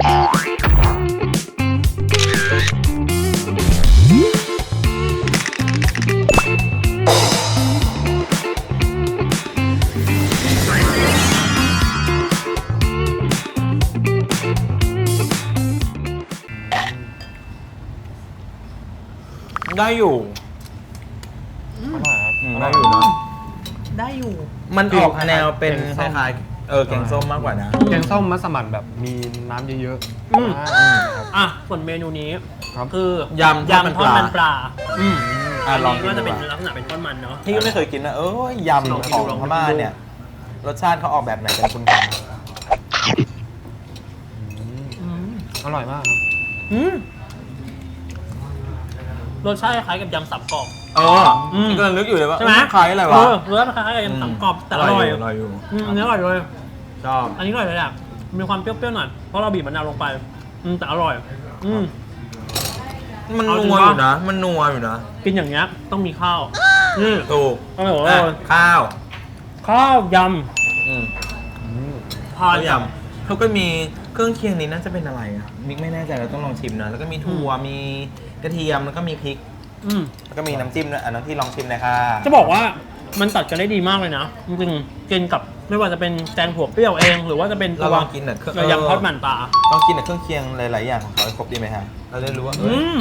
Ah! ได้อยู่อร่อยครับอืมได้อยู่นะได้อยู่ มันออกแนวเป็นแกงคส้มล้ายๆเออแกงส้มมากกว่านะ แกงส้มมัสมั่นแบบมีน้ำเยอะอืมอ่าครับ อะส่วนเมนูนี้ครับ คือยำทอดมันยำทอดมันปปลา ลาอืมอะอันลองนี้กินก็จะเป็นดูลักษณะเป็นทอดมันเนาะ ที่ก็ไม่เคยกินนะเอ้ยยำลองกินขดูองลองกิพนดูม่าเนี่ย รสชาติเขาออกแบบไหนกันคุณคะอืมอร่อยมากครับอืม รสชาติคล้ายกับยำสับกรอบเอออืมกำลังนึกอยู่เลยว่าใช่ไหมเอ้ยคล้ายอะไรวะเออรสชาติคล้ายกับยำสับกรอบแต่อร่อยอร่อยอยู่อืมอันนี้อร่อยเลย ชอบ อันนี้อร่อยเลยอะ มีความเปรี้ยวๆหน่อย เพราะเราบีบมะนาวลงไป อืมแต่อร่อย อืม มันเอาจรินังวปะ อยู่นะ มันนัวอยู่นะกินอย่างเงี้ยต้องมีข้าวนี่ถูกโอ้โหอะข้าวข้าวยอืมำทาข้านวยำ เขาก็มีเครื่องเคียงนี้น่าจะเป็นอะไรอะมิกไม่แน่ใจเราต้องลองชิมนะแล้วก็มีถั่วมีกระเทียมแล้วก็มีพริก อืมแล้วก็มีน้ำจิ้มด้วยอันนั้นที่ลองชิมเลยค่ะจะบอกว่ามันตัดกันได้ดีมากเลยนะจริงๆกินกับไม่ว่าจะเป็นแกงถั่วเปรี้ยวเอง หรือว่าจะเป็นเราตัวลองกินหน่อยเครื่องยำทอดมันปลาลองกินหน่อยเครื่องเคียงหลายๆอย่างของเขาให้ครบดีไหมฮะเราได้รู้ว่าเอ้อืยม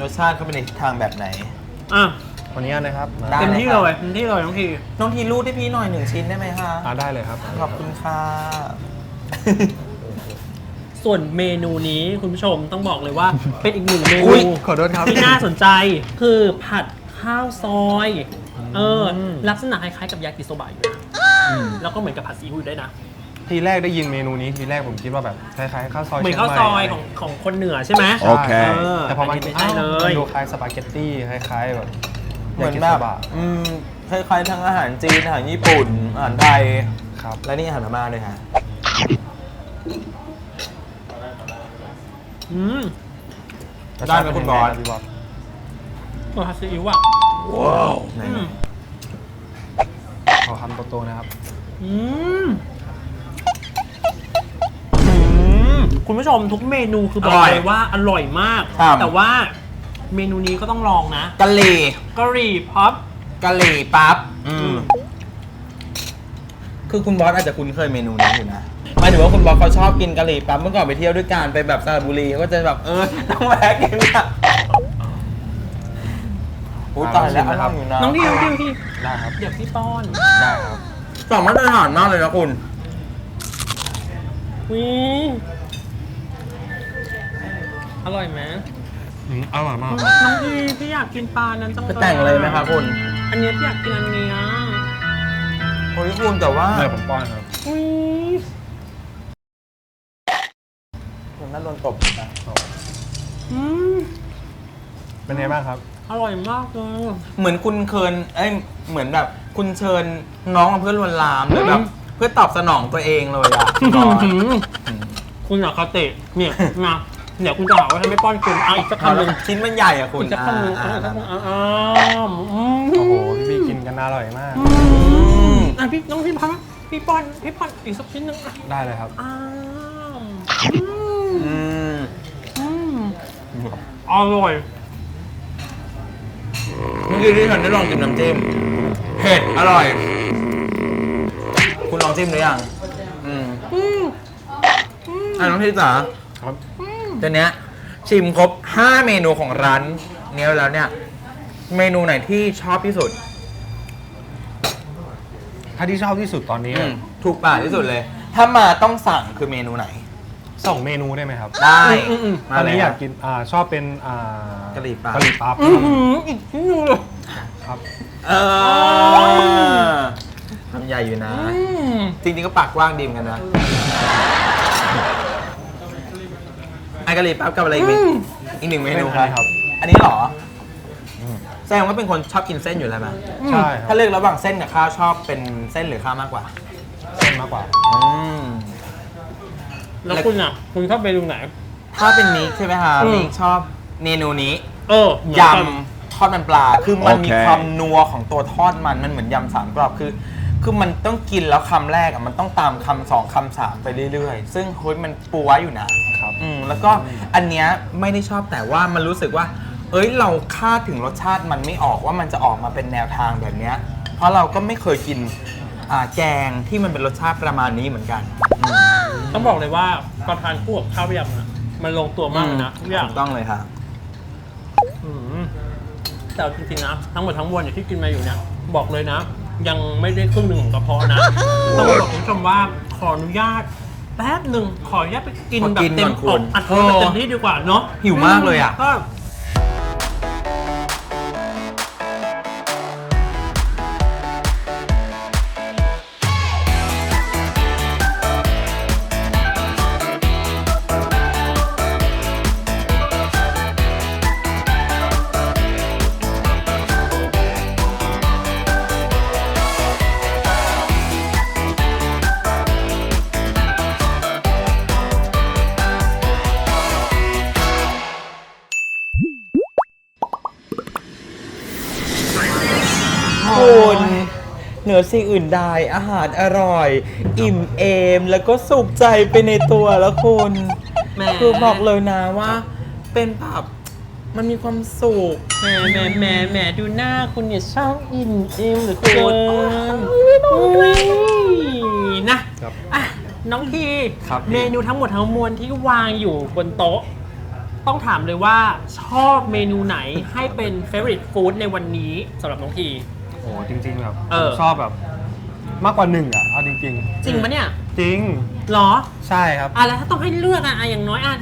รสชาติเขาเป็นในทิศทางแบบไหนอะวันนี้นะครับได้เต็มเลยที่ครับเลยเต็มที่เลยน้องทีน้องทีรูดให้พี่หน่อยหนึ่งชิ้นได้ไหมคะ อ่าได้เลยครับขอบคุณค่ะ ส่วนเมนูนี้คุณผู้ชมต้องบอกเลยว่า เป็นอีกหนึ่งเมอุ๊นูยขอโทษครับ ที่น่าสนใจคือผัดข้าวซอยเอออมลักษณะคล้ายๆกับยากิโซบะอยู่นะแล้วก็เหมือนกับผัดซีอิ๊วอยู่ด้วยนะ ทีแรกได้ยินเมนูนี้ทีแรกผมคิดว่าแบบคล้ายๆข้าวซอยเหมือนชีข้าวใซอยของของคนเหนือใช่ไหมใช่โอเค เออแต่พอมาอันนี้กินไม่ใช่เลยมันดูคล้ายสปาเกตตี้คล้ายๆแบบเหมือนยากิแบโซบบะอืมคล้ายๆทั้งอาหารจีนอาหารญี่ปุ่นอาหารไทย ครับ และนี่อาหารพม่าด้วยฮะ อืม ได้ไหมคุณบอสพี่บอสตัวผัดซีอิ๊วอะไหนอืมขอคำโตๆนะครับ อืมอืมคุณผู้ชมทุกเมนูคือบอกเลยว่าอร่อยมากแต่ว่าเมนูนี้ก็ต้องลองนะกะหรี่กะหรี่พับ กะหรี่ปั๊บอืมมคือคุณบอสอาจจะคุ้นเคยเมนูนี้อยู่นะ หมายถึงว่าคุณบอสเขาชอบกินกะหรี่ปั๊บเมื่อก่อนไปเที่ยวด้วยกันไปแบบสระบุรีก็จะแบบเออต้องแวะกินอะโอ้ยตายแล้วอร่อยอยู่นะน้องที่น้องที่น้องที่ได้ครับ เดี๋ยวพี่ป้อนได้ครับสองมาตรฐานมากเลยนะคุณ วิอร่อยไหมอืมอร่อยมากครับน้องพี่พี่อยากกินปลานั้นจังเลยจะแต่งเลยไหมคะคุณ อันเนี้ยพี่อยากกินอันเนี้ยโอ้ยคุณแต่ว่า เดี๋ยวผมป้อนครับอุ้ ยคุณน่าโดนตบนะอืมเป็นไงบ้างครับ อร่อยมากเลยเหมือนคุณเคินเอ้ยเหมือนแบบ คุณเชิญน้องมาเพื่อลวนลามเลยแบบเพื่อตอบสนองตัวเองเลยอะคุณบอสคุณอยากคาเตะเนี่ยมาเดี๋ยวคุณจะหาว่าทำไม่ป้อนคุณเอาอีกสักเอาคำหแล้นึ่วงชิ้นมันใหญ่อะคุณอีกสักคำหนึ่งอ่าเอาอีกสักอ่าคำอ้าวอืมโอ้โหพี่กินกันอร่อยมากมอะพี่น้องพี่พักพี่ป้อนพี่ป้อนอีกสักชิ้นหนึ่งอะได้เลยครับอ้าว อืม อืม อร่อยเมื่อกี้ที่ฉันได้ลองกินน้ำจิ้มเผ็ดอร่อย คุณลองจิ้มหรือยังอืมอืมอะน้องที่จ๋าครับตอนเนี้ย ชิมครบ 5 เมนูของร้านเนี้ยแล้วเนี่ย เมนูไหนที่ชอบที่สุดถ้าที่ชอบที่สุดตอนนี้ อืมถูกปากที่สุดเลย ถ้ามาต้องสั่งคือเมนูไหน สองเมนูได้ไหมครับได้ อืมอืมตอนนี้อยากนกินอ่าชอบเป็นอ่ากะหรี่ปั๊บ กะหรี่ปั๊บอือหืออีกชิ้นหนึงเลยครับ เออทำใหญ่อยู่นะ อืมจริงๆก็ปากกว้างดีเหมือนกันนะไอกะหรี่ปั๊บกับอะไรอีกมิอีกหนึ่งเมนูเป็นอันนี้ครับ อันนี้เหรออมแสดงว่าเป็นคนชอบกินเส้นอยู่แล้วไหมใช่ครัถ้าบเลือกระหว่างเส้นกับข้าวชอบเป็นเส้นหรือข้าวมากกว่า เส้นมากกว่า อืม แล้วคุณอะ คุณชอบเมนูไหน ถ้าเป็นมิกใช่ไหมคะอืมมิกชอบเมนูนี้เออเหมือนยกันำทอดมันปลา คือมันมีโอเค ความนัวของตัวทอดมันมันเหมือนยำสามกรอบคือ คือมันต้องกินแล้วคำแรกอะมันต้องตามคำสองคำสามไปเรื่อยๆ ซึ่งเฮ้ยมันปัวอยู่นะ ครับ อืมแล้วก็อันเนี้ยไม่ได้ชอบแต่ว่ามันรู้สึกว่า เอ้ยเราคาดถึงรสชาติมันไม่ออกว่ามันจะออกมาเป็นแนวทางแบบเนี้ย เพราะเราก็ไม่เคยกินอ่าแกงที่มันเป็นรสชาติประมาณนี้เหมือนกันอืม ต้องบอกเลยว่าพอทานคู่กับข้าวยำอะมันลงตัวมากเลยนะทุกอย่างถูกต้องเลยค่ะ อืมแต่เอาจริงๆนะทั้งหมดทั้งมวลเนี่ยที่กินมาอยู่เนี่ยบอกเลยนะ ยังไม่ได้ครึ่งหนึ่งของกระเพาะนะ ต้องบอกคุณผู้ชมว่าขออนุญาตแป๊บหนึ่งขออนุญาตไปกินขอแบบกินเต็มก่อนคุอณ กอัดแบบเต็มที่ดีกว่าเนาะหิวมากเลยอะก็ คุณเหนือสิ่งอื่นใดอาหารอร่อย อิ่มเอม แล้วก็สุขใจไปในตัวแล้วคุณแหม คือบอกเลยนะว่า เป็นแบบมันมีความสุข แหมแหมแหมแหมดูหน้าคุณเนี่ยช่างอิ่มเอมเหลือเกินอุ๊ยนะครับอะน้องทีครับเมนูทั้งหมดทั้งมวลที่วางอยู่บนโต๊ะ ต้องถามเลยว่าชอบเมนูไหนให้เป็น favorite food ในวันนี้สำหรับน้องทีโอ้ โหจริง ๆ แบบเออ ผมชอบแบบ มากกว่าหนึ่งอะเอาจริง จริงปะเนี่ยๆ จริง หรอ ใช่ครับ อะแล้วถ้าต้องให้เลือกอะอะอย่างน้อยอะ